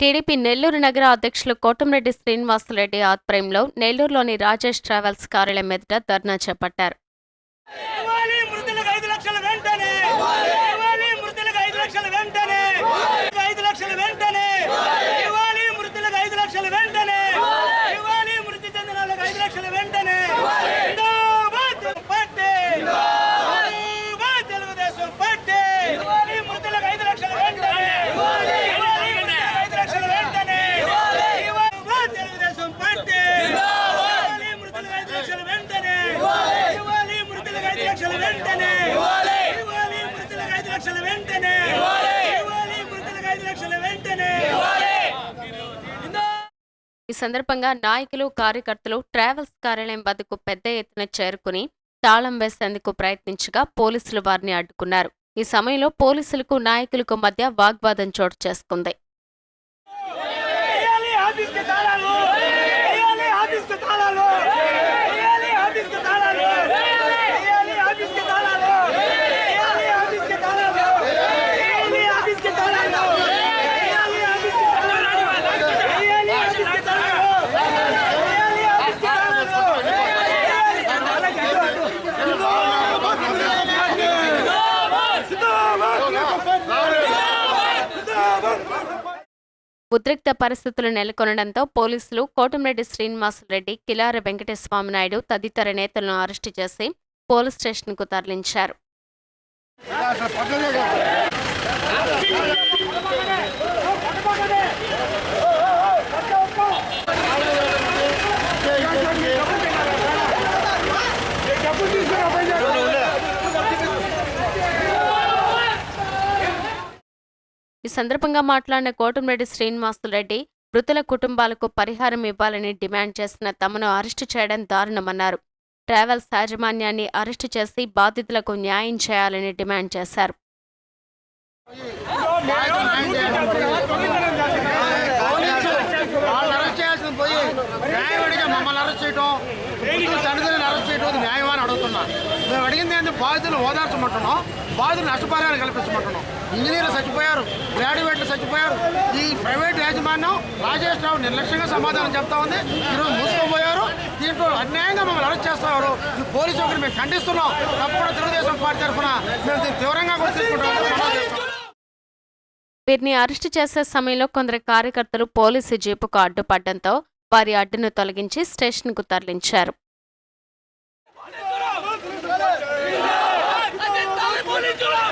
TDP Nellore నగర అధ్యక్షులు కోటంరెడ్డి శ్రీనివాసరెడ్డి ఆధ్వర్యంలో నెల్లూరులోని రాజేష్ ట్రావెల్స్ కార్యాలయం ఎదుట ధర్నా చేపట్టారు. ఈ సందర్భంగా నాయకులు కార్యకర్తలు ట్రావెల్స్ కార్యాలయం వద్దకు పెద్ద ఎత్తున చేరుకుని తాళం వేసేందుకు ప్రయత్నించగా పోలీసులు వారిని అడ్డుకున్నారు. ఈ సమయంలో పోలీసులకు నాయకులకు మధ్య వాగ్వాదం చోటు చేసుకుంది. ఉద్రిక్త పరిస్థితులు నెలకొనడంతో పోలీసులు కోటంరెడ్డి శ్రీనివాసరెడ్డి కిలార వెంకటస్వామి నాయుడు తదితర నేతలను అరెస్టు చేసి పోలీస్ స్టేషన్కు తరలించారు. ఈ సందర్భంగా మాట్లాడిన కోటంరెడ్డి శ్రీనివాసులరెడ్డి మృతుల కుటుంబాలకు పరిహారం ఇవ్వాలని డిమాండ్ చేసిన తమను అరెస్టు చేయడం దారుణమన్నారు. ట్రావెల్స్ యాజమాన్యాన్ని అరెస్టు చేసి బాధితులకు న్యాయం చేయాలని డిమాండ్ చేశారు. అరెస్ట్ మమ్మల్ని అరెస్ట్ చేయడం పుత్రుల అరెస్ట్ చేయడం మేము అడిగింది ఏంటి బాధితులు ఓదార్చమంటున్నాం. బాధితులు నష్టపరిహారం కల్పించమంటున్నాం. ఇంజనీర్లు చచ్చిపోయారు. గ్రాడ్యుయేట్లు చచ్చిపోయారు. ఈ ప్రైవేట్ యాజమాన్యం రాజేష్ రావు నిర్లక్ష్యంగా సమాధానం చెప్తా ఉంది. ఈరోజు మూసుకుపోయారు. దీంట్లో అన్యాయంగా మమ్మల్ని అరెస్ట్ చేస్తున్నారు. ఈ పోలీసు ఒకరిని మేము ఖండిస్తున్నాం. తప్పకుండా తెలుగుదేశం పార్టీ తరఫున మేము దీన్ని తీవ్రంగా వీరిని అరెస్టు చేసే సమయంలో కొందరు కార్యకర్తలు పోలీసు జీపుకు అడ్డుపడడంతో వారి అడ్డును తొలగించి స్టేషన్కు తరలించారు. Nikolai!